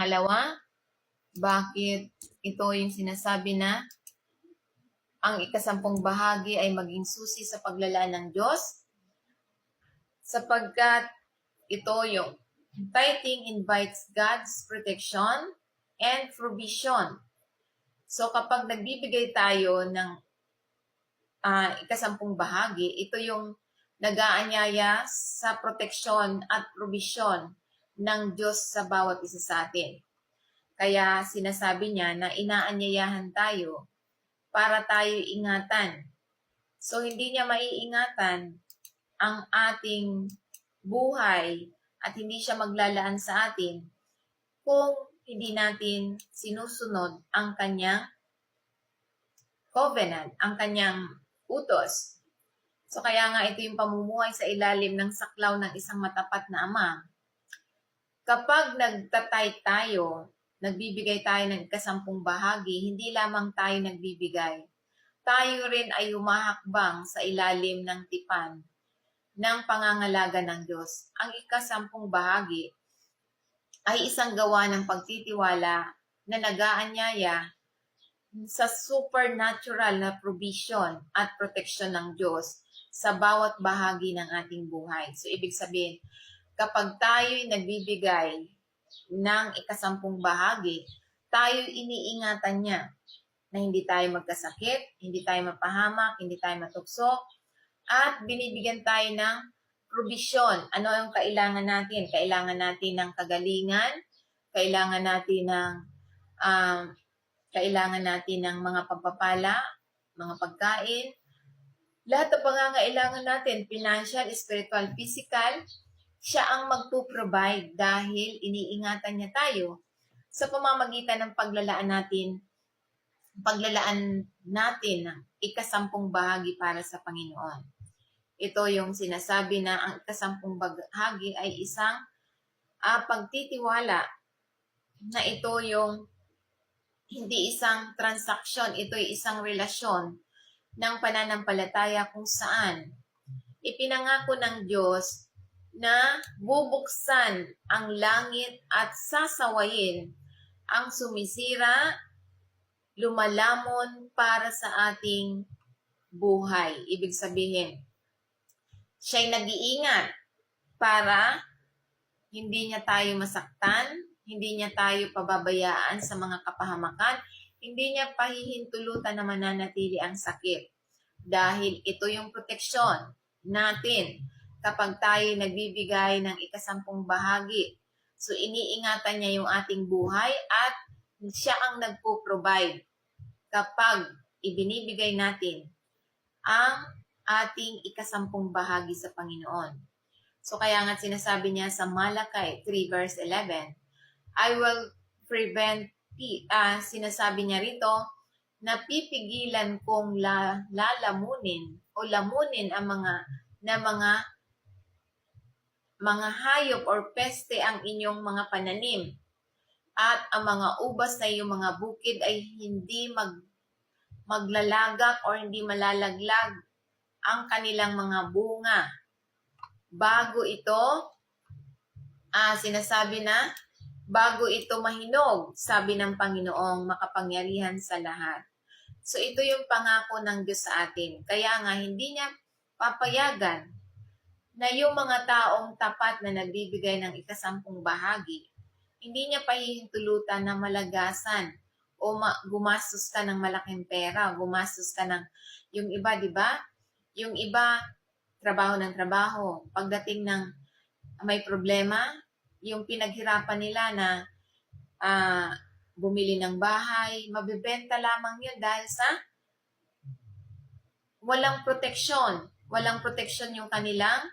Pangalawa, bakit ito yung sinasabi na ang ikasampung bahagi ay maging susi sa paglalaan ng Diyos? Sapagkat ito yung tithing invites God's protection and provision. So kapag nagbibigay tayo ng ah, ikasampung bahagi, ito yung nag-aanyaya sa proteksyon at provision ng Diyos sa bawat isa sa atin. Kaya sinasabi niya na inaanyayahan tayo para tayo ingatan. So hindi niya maiingatan ang ating buhay at hindi siya maglalaan sa atin kung hindi natin sinusunod ang kanyang covenant, ang kanyang utos. So kaya nga ito yung pamumuhay sa ilalim ng saklaw ng isang matapat na ama. Kapag nagtatay tayo, nagbibigay tayo ng kasampung bahagi, hindi lamang tayo nagbibigay. Tayo rin ay humahakbang sa ilalim ng tipan ng pangangalaga ng Diyos. Ang ikasampung bahagi ay isang gawa ng pagtitiwala na nagaanyaya sa supernatural na provision at protection ng Diyos sa bawat bahagi ng ating buhay. So, ibig sabihin, kapag tayo'y nagbibigay ng ikasampung bahagi, tayo iniingatan niya na hindi tayo magkasakit, hindi tayo mapahamak, hindi tayo matukso, at binibigyan tayo ng provision. Ano yung kailangan natin? Kailangan natin ng kagalingan, kailangan natin ng um, kailangan natin ng mga pagpapala, mga pagkain, lahat ng pangangailangan natin, financial, spiritual, physical, siya ang magpo-provide dahil iniingatan niya tayo sa pamamagitan ng paglalaan natin, paglalaan natin ng ikasampung bahagi para sa Panginoon. Ito yung sinasabi na ang ikasampung bahagi ay isang uh, pagtitiwala na ito yung hindi isang transaksyon, ito ay isang relasyon ng pananampalataya kung saan ipinangako ng Diyos na bubuksan ang langit at sasawayin ang sumisira, lumalamon para sa ating buhay. Ibig sabihin, siya'y nag-iingat para hindi niya tayo masaktan, hindi niya tayo pababayaan sa mga kapahamakan, hindi niya pahihintulutan na mananatili ang sakit. Dahil ito yung proteksyon natin kapag tayo nagbibigay ng ikasampung bahagi. So iniingatan niya yung ating buhay at siya ang nagpo-provide kapag ibinibigay natin ang ating ikasampung bahagi sa Panginoon. So kaya nga sinasabi niya sa Malakay 3 verse 11, I will prevent, uh, sinasabi niya rito, na pipigilan kong la, lalamunin o lamunin ang mga na mga mga hayop or peste ang inyong mga pananim at ang mga ubas na iyong mga bukid ay hindi mag maglalagak or hindi malalaglag ang kanilang mga bunga. Bago ito, ah, sinasabi na bago ito mahinog, sabi ng Panginoong makapangyarihan sa lahat. So ito yung pangako ng Diyos sa atin. Kaya nga hindi niya papayagan na yung mga taong tapat na nagbibigay ng ikasampung bahagi, hindi niya pahihintulutan na malagasan o ma- gumastos ka ng malaking pera, gumastos ka ng yung iba, di ba? Yung iba, trabaho ng trabaho. Pagdating ng may problema, yung pinaghirapan nila na uh, bumili ng bahay, mabibenta lamang yun dahil sa walang proteksyon. Walang proteksyon yung kanilang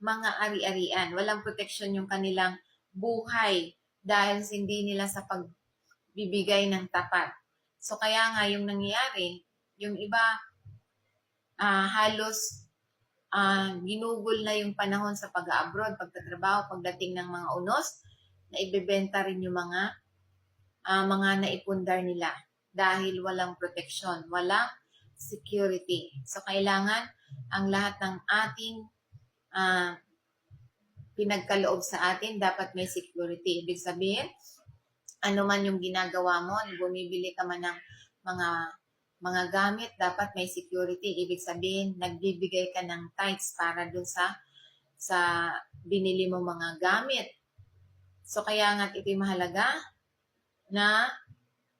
mga ari-arian. Walang proteksyon yung kanilang buhay dahil hindi nila sa pagbibigay ng tapat. So kaya nga yung nangyayari, yung iba uh, halos uh, ginugol na yung panahon sa pag-abroad, pagtatrabaho, pagdating ng mga unos, na ibebenta rin yung mga uh, mga naipundar nila dahil walang protection, walang security. So, kailangan ang lahat ng ating uh, pinagkaloob sa atin, dapat may security. Ibig sabihin, ano man yung ginagawa mo, bumibili ka man ng mga mga gamit, dapat may security. Ibig sabihin, nagbibigay ka ng tithes para dun sa sa binili mo mga gamit. So kaya nga ito'y mahalaga na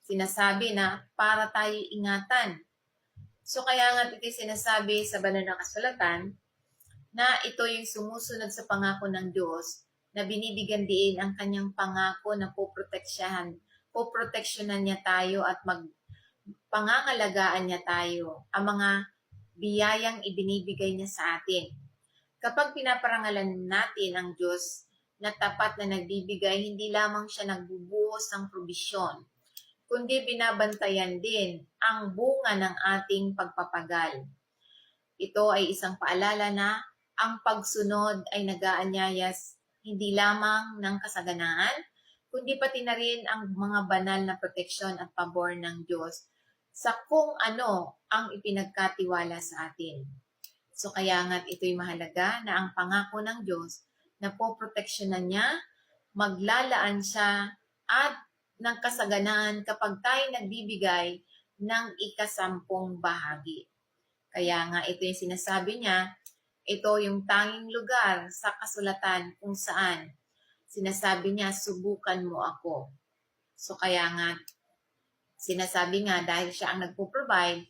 sinasabi na para tayo ingatan. So kaya nga ito'y sinasabi sa banal na kasulatan na ito yung sumusunod sa pangako ng Diyos na binibigyan diin ang kanyang pangako na poproteksyahan, poproteksyonan niya tayo at mag pangangalagaan niya tayo, ang mga biyayang ibinibigay niya sa atin. Kapag pinaparangalan natin ang Diyos na tapat na nagbibigay, hindi lamang siya nagbubuhos ng probisyon, kundi binabantayan din ang bunga ng ating pagpapagal. Ito ay isang paalala na ang pagsunod ay nagaanyayas hindi lamang ng kasaganaan, kundi pati na rin ang mga banal na proteksyon at pabor ng Diyos sa kung ano ang ipinagkatiwala sa atin. So kaya nga't ito'y mahalaga na ang pangako ng Diyos na poproteksyonan niya, maglalaan siya at ng kasaganaan kapag tayo nagbibigay ng ikasampung bahagi. Kaya nga ito yung sinasabi niya, ito yung tanging lugar sa kasulatan kung saan sinasabi niya, subukan mo ako. So kaya nga, sinasabi nga dahil siya ang nagpo-provide,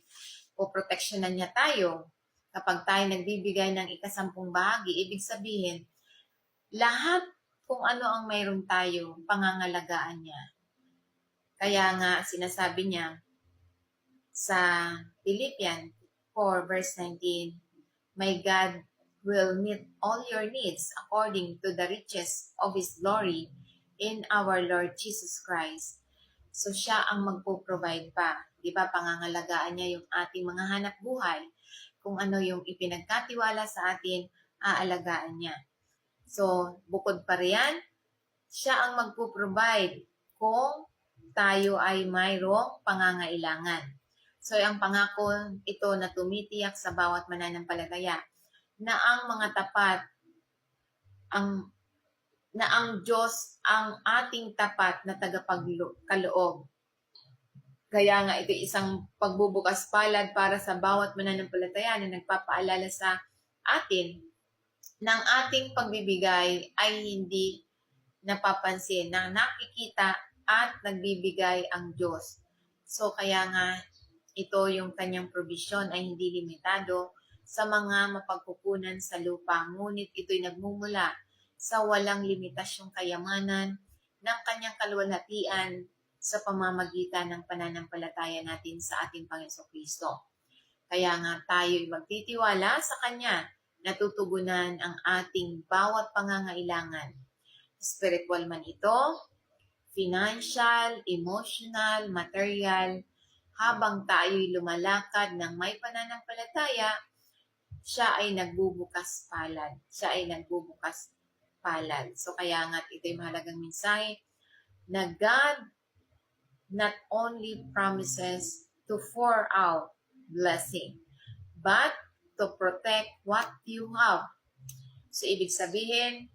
o proteksyonan niya tayo, kapag tayo nagbibigay ng ikasampung bahagi, ibig sabihin, lahat kung ano ang mayroon tayo, pangangalagaan niya. Kaya nga, sinasabi niya sa Philippians 4 verse 19, My God will meet all your needs according to the riches of His glory in our Lord Jesus Christ. So siya ang magpo-provide pa. Di ba, pangangalagaan niya yung ating mga hanap buhay. Kung ano yung ipinagkatiwala sa atin, aalagaan niya. So, bukod pa riyan, siya ang magpo-provide kung tayo ay mayroong pangangailangan. So, ang pangako ito na tumitiyak sa bawat mananampalataya na ang mga tapat, ang na ang Diyos ang ating tapat na tagapagkaloob. Kaya nga ito isang pagbubukas palad para sa bawat mananampalataya na nagpapaalala sa atin ng ating pagbibigay ay hindi napapansin, na nakikita at nagbibigay ang Diyos. So kaya nga ito yung kanyang provision ay hindi limitado sa mga mapagkukunan sa lupa, ngunit ito'y nagmumula sa walang limitasyong kayamanan ng kanyang kaluwalhatian sa pamamagitan ng pananampalataya natin sa ating Panginoon Kristo. Kaya nga tayo'y magtitiwala sa Kanya na tutugunan ang ating bawat pangangailangan. Spiritual man ito, financial, emotional, material, habang tayo'y lumalakad ng may pananampalataya, siya ay nagbubukas palad. Siya ay nagbubukas palad. So kaya nga ito'y mahalagang mensahe na God not only promises to pour out blessing, but to protect what you have. So ibig sabihin,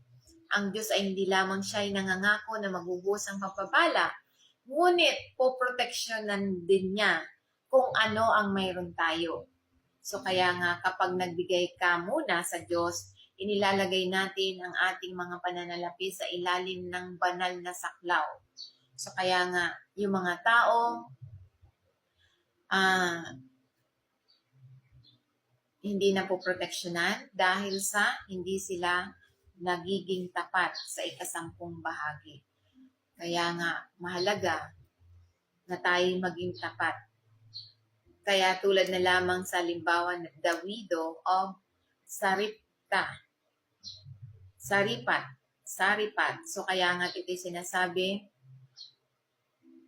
ang Diyos ay hindi lamang siya ay nangangako na magbubuhos ang pagpapala, ngunit poproteksyonan din niya kung ano ang mayroon tayo. So kaya nga kapag nagbigay ka muna sa Diyos, inilalagay natin ang ating mga pananalapi sa ilalim ng banal na saklaw. So kaya nga, yung mga tao, ah, hindi na po proteksyonan dahil sa hindi sila nagiging tapat sa ikasampung bahagi. Kaya nga, mahalaga na tayo maging tapat. Kaya tulad na lamang sa limbawan the widow of Saripta. Saripat. Saripat. So kaya nga ito'y sinasabi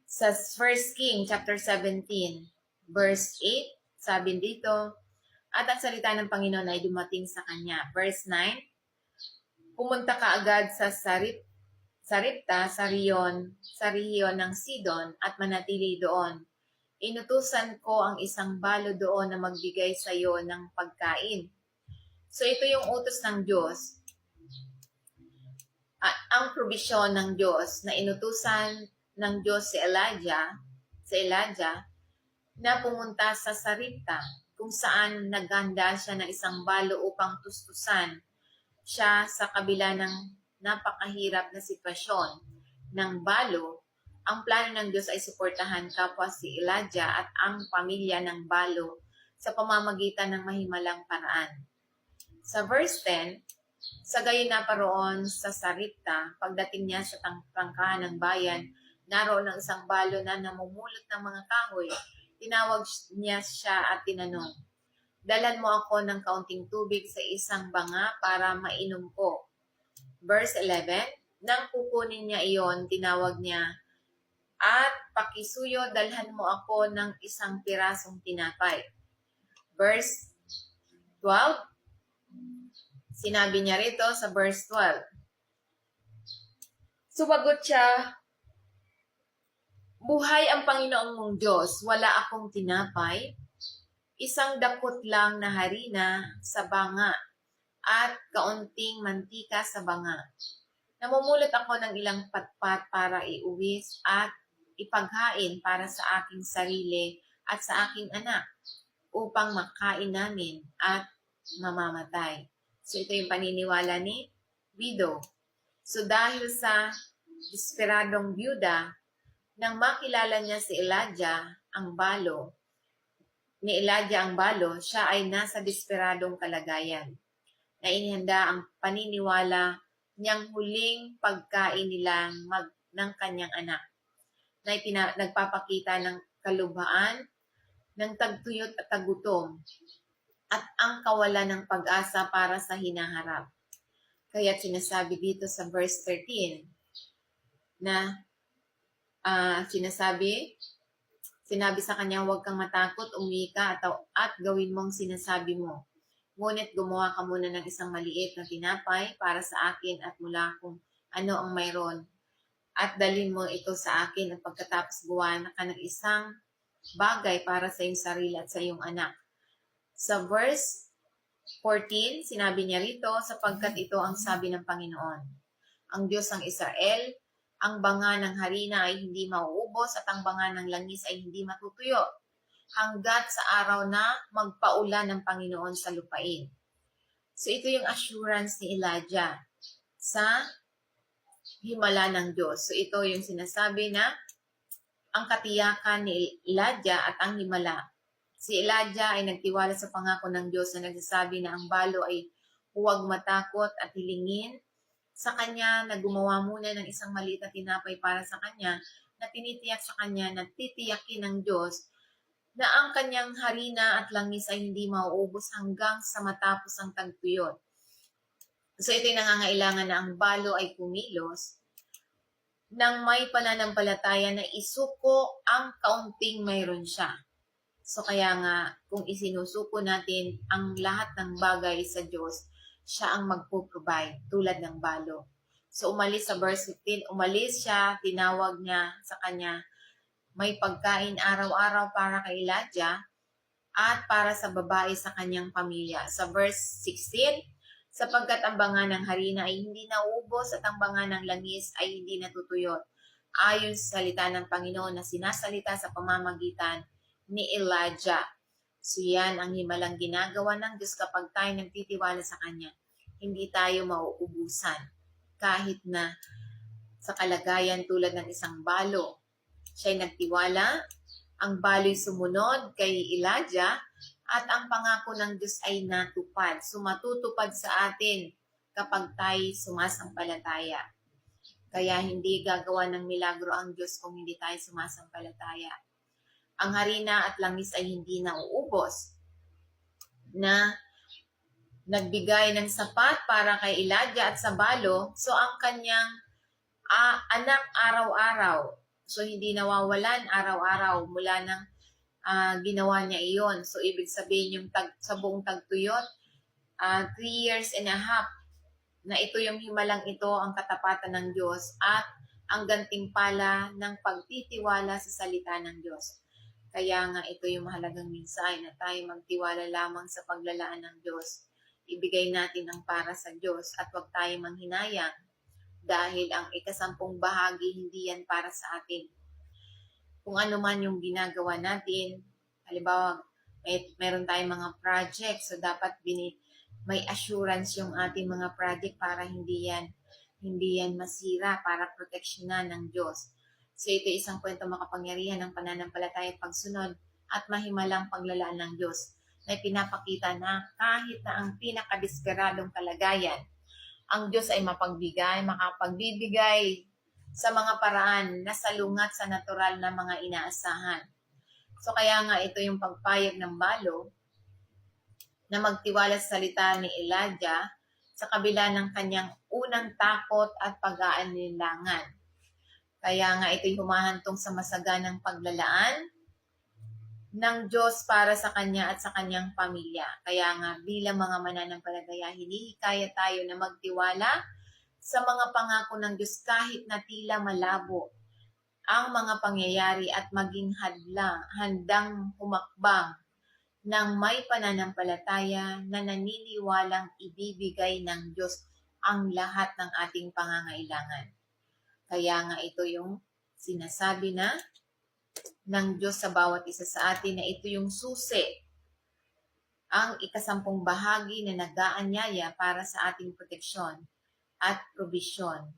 sa 1 King chapter 17 verse 8, sabi dito, at ang salita ng Panginoon ay dumating sa kanya. Verse 9, pumunta ka agad sa Sarip, Saripta, sa Rion, sa Rion ng Sidon at manatili doon. Inutusan ko ang isang balo doon na magbigay sa iyo ng pagkain. So ito yung utos ng Diyos. At ang probisyon ng Diyos na inutusan ng Diyos si Elijah, si Elijah, na pumunta sa Saripta, kung saan naghanda siya ng isang balo upang tustusan siya sa kabila ng napakahirap na sitwasyon ng balo. Ang plano ng Diyos ay suportahan kapwa si Elijah at ang pamilya ng balo sa pamamagitan ng mahimalang paraan. Sa verse 10, sa gayon na paroon sa Saripta, pagdating niya sa tang- prangkahan ng bayan, naroon ang isang balo na namumulot ng mga kahoy. Tinawag niya siya at tinanong, Dalan mo ako ng kaunting tubig sa isang banga para mainom ko. Verse 11, Nang kukunin niya iyon, tinawag niya, At pakisuyo, dalhan mo ako ng isang pirasong tinapay. Verse 12, Sinabi niya rito sa verse 12. Sumagot siya, Buhay ang Panginoong mong Diyos, wala akong tinapay, isang dakot lang na harina sa banga at kaunting mantika sa banga. Namumulot ako ng ilang patpat para iuwis at ipaghain para sa aking sarili at sa aking anak upang makain namin at mamamatay. So ito yung paniniwala ni Widow. So dahil sa desperadong byuda, nang makilala niya si Elijah, ang balo, ni Elijah ang balo, siya ay nasa desperadong kalagayan na inihanda ang paniniwala niyang huling pagkain nilang mag, ng kanyang anak na ipina, nagpapakita ng kalubhaan, ng tagtuyot at tagutom at ang kawalan ng pag-asa para sa hinaharap. Kaya sinasabi dito sa verse 13 na ah, sinasabi, sinabi sa kanya, huwag kang matakot, umuwi ka at, at gawin mong sinasabi mo. Ngunit gumawa ka muna ng isang maliit na tinapay para sa akin at mula kung ano ang mayroon. At dalhin mo ito sa akin at pagkatapos gawa ka ng isang bagay para sa iyong sarili at sa iyong anak. Sa verse 14, sinabi niya rito, sapagkat ito ang sabi ng Panginoon. Ang Diyos ng Israel, ang banga ng harina ay hindi mauubos at ang banga ng langis ay hindi matutuyo hanggat sa araw na magpaulan ng Panginoon sa lupain. So ito yung assurance ni Elijah sa himala ng Diyos. So ito yung sinasabi na ang katiyakan ni Elijah at ang himala. Si Elijah ay nagtiwala sa pangako ng Diyos na nagsasabi na ang balo ay huwag matakot at hilingin sa kanya na gumawa muna ng isang maliit na tinapay para sa kanya na tinitiyak sa kanya na titiyakin ng Diyos na ang kanyang harina at langis ay hindi mauubos hanggang sa matapos ang tagtuyot. So ito'y nangangailangan na ang balo ay kumilos nang may pananampalataya na isuko ang kaunting mayroon siya. So kaya nga, kung isinusuko natin ang lahat ng bagay sa Diyos, siya ang magpo-provide tulad ng balo. So umalis sa verse 15, umalis siya, tinawag niya sa kanya, may pagkain araw-araw para kay Elijah at para sa babae sa kanyang pamilya. Sa verse 16, sapagkat ang banga ng harina ay hindi nauubos at ang banga ng langis ay hindi natutuyot. Ayon sa salita ng Panginoon na sinasalita sa pamamagitan ni Elijah. So yan ang himalang ginagawa ng Diyos kapag tayo nagtitiwala sa Kanya. Hindi tayo mauubusan kahit na sa kalagayan tulad ng isang balo. Siya'y nagtiwala, ang balo'y sumunod kay Elijah at ang pangako ng Diyos ay natupad. Sumatutupad sa atin kapag tayo sumasampalataya. Kaya hindi gagawa ng milagro ang Diyos kung hindi tayo sumasampalataya ang harina at langis ay hindi nauubos na nagbigay ng sapat para kay Elijah at sa balo, so ang kanyang ah, anak araw-araw. So hindi nawawalan araw-araw mula ng ah, ginawa niya iyon. So ibig sabihin yung tag, sa buong tagtuyot, ah, three years and a half na ito yung himalang ito ang katapatan ng Diyos at ang gantimpala ng pagtitiwala sa salita ng Diyos. Kaya nga ito yung mahalagang mensahe na tayo magtiwala lamang sa paglalaan ng Diyos. Ibigay natin ang para sa Diyos at huwag tayo manghinayang dahil ang ikasampung bahagi hindi yan para sa atin. Kung ano man yung ginagawa natin, halimbawa, may, meron tayong mga project, so dapat bini, may assurance yung ating mga project para hindi yan hindi yan masira para proteksyonan ng Diyos. So ito isang kwento makapangyarihan ng pananampalataya at pagsunod at mahimalang paglalaan ng Diyos na pinapakita na kahit na ang pinakadesperadong kalagayan, ang Diyos ay mapagbigay, makapagbibigay sa mga paraan na salungat sa natural na mga inaasahan. So kaya nga ito yung pagpayag ng balo na magtiwala sa salita ni Elijah sa kabila ng kanyang unang takot at pag-aalinlangan. Kaya nga ito'y humahantong sa masaganang paglalaan ng Diyos para sa kanya at sa kanyang pamilya. Kaya nga bilang mga mananampalataya, hinihikaya tayo na magtiwala sa mga pangako ng Diyos kahit na tila malabo ang mga pangyayari at maging hadlang, handang humakbang ng may pananampalataya na naniniwalang ibibigay ng Diyos ang lahat ng ating pangangailangan. Kaya nga ito yung sinasabi na ng Diyos sa bawat isa sa atin na ito yung susi, ang ikasampung bahagi na nag-aanyaya para sa ating proteksyon at probisyon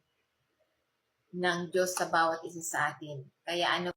ng Diyos sa bawat isa sa atin. Kaya ano